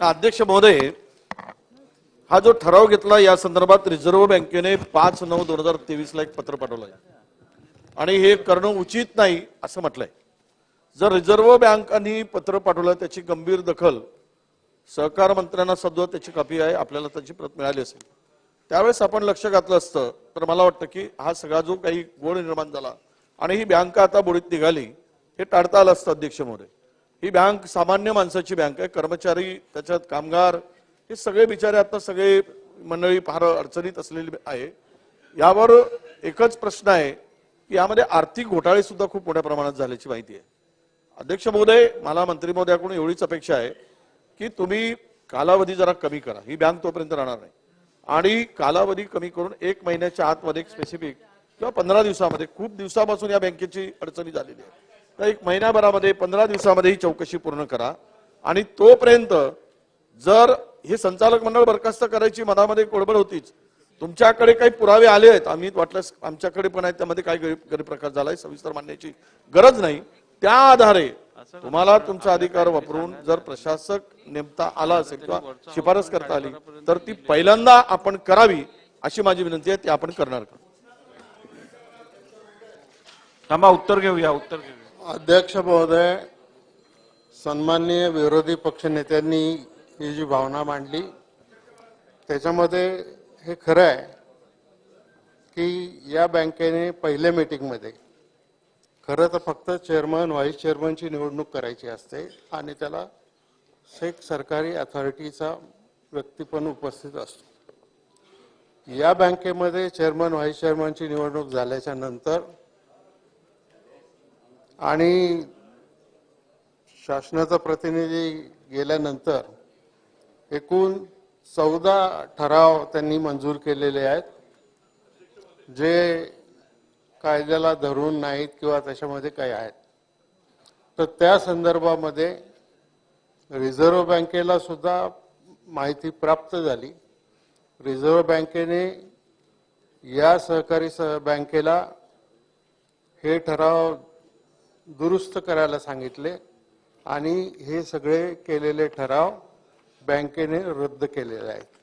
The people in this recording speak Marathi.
अध्यक्ष महोदय हा जो ठराव घेतला या संदर्भात रिझर्व्ह बँकेने पाच नऊ दोन हजार तेवीस ला एक पत्र पाठवलंय आणि हे करणं उचित नाही असं म्हटलंय. जर रिझर्व्ह बँकांनी पत्र पाठवलं त्याची गंभीर दखल सहकार मंत्र्यांना सध्या त्याची कॉपी आहे आपल्याला त्याची प्रत मिळाली असेल. त्यावेळेस आपण लक्ष घातलं असतं तर मला वाटतं की हा सगळा जो काही गोळ निर्माण झाला आणि ही बँक आता बुडीत निघाली हे टाळता आलं असतं अध्यक्ष महोदय. ही बँक सामान्य माणसाची बँक आहे कर्मचारी त्याच्यात कामगार हे सगळे बिचारे आता सगळे मंडळी फार अडचणीत असलेली आहे. यावर एकच प्रश्न आहे की यामध्ये आर्थिक घोटाळे सुद्धा खूप मोठ्या प्रमाणात झाल्याची माहिती आहे. अध्यक्ष महोदय मला मंत्री महोदयाकडून एवढीच अपेक्षा आहे की तुम्ही कालावधी जरा कमी करा. ही बँक तोपर्यंत राहणार नाही. आणि कालावधी कमी करून एक महिन्याच्या आतमध्ये स्पेसिफिक किंवा पंधरा दिवसामध्ये खूप दिवसापासून या बँकेची अडचणी झालेली आहे. तर एक महिन्याभरामध्ये पंधरा दिवसामध्ये ही चौकशी पूर्ण करा. आणि तोपर्यंत जर हे संचालक मंडळ बरखास्त करायची मनामध्ये कोडबड होतीच तुमच्याकडे काही पुरावे आले आहेत आम्ही वाटल्यास आमच्याकडे पण आहेत त्यामध्ये काय गैरप्रकार झालाय सविस्तर मांडण्याची गरज नाही. त्या आधारे तुम्हाला तुमचा अधिकार वापरून जर प्रशासक नेमता आला असेल किंवा शिफारस करता आली तर ती पहिल्यांदा आपण करावी अशी माझी विनंती आहे ती आपण करणार का? थांबा उत्तर घेऊया उत्तर घेऊया. अध्यक्ष महोदय सन्माननीय विरोधी पक्षनेत्यांनी ही जी भावना मांडली त्याच्यामध्ये हे खरं आहे की या बँकेने पहिल्या मीटिंगमध्ये खरं तर फक्त चेअरमन व्हाईस चेअरमनची निवडणूक करायची असते आणि त्याला एक सरकारी अथॉरिटीचा व्यक्ती पण उपस्थित असतो. या बँकेमध्ये चेअरमन व्हाईस चेअरमनची निवडणूक झाल्याच्यानंतर आणि शासनाचा प्रतिनिधी गेल्यानंतर एकूण चौदा ठराव त्यांनी मंजूर केलेले आहेत. जे कायद्याला धरून नाहीत किंवा त्याच्यामध्ये काही आहेत. तर त्या संदर्भामध्ये रिझर्व्ह बँकेला सुद्धा माहिती प्राप्त झाली. रिझर्व्ह बँकेने या सहकारी स- बँकेला हे ठराव दुरुस्त करायला सांगितले आणि हे सगळे केलेले ठराव बँकेने रद्द केलेले आहेत.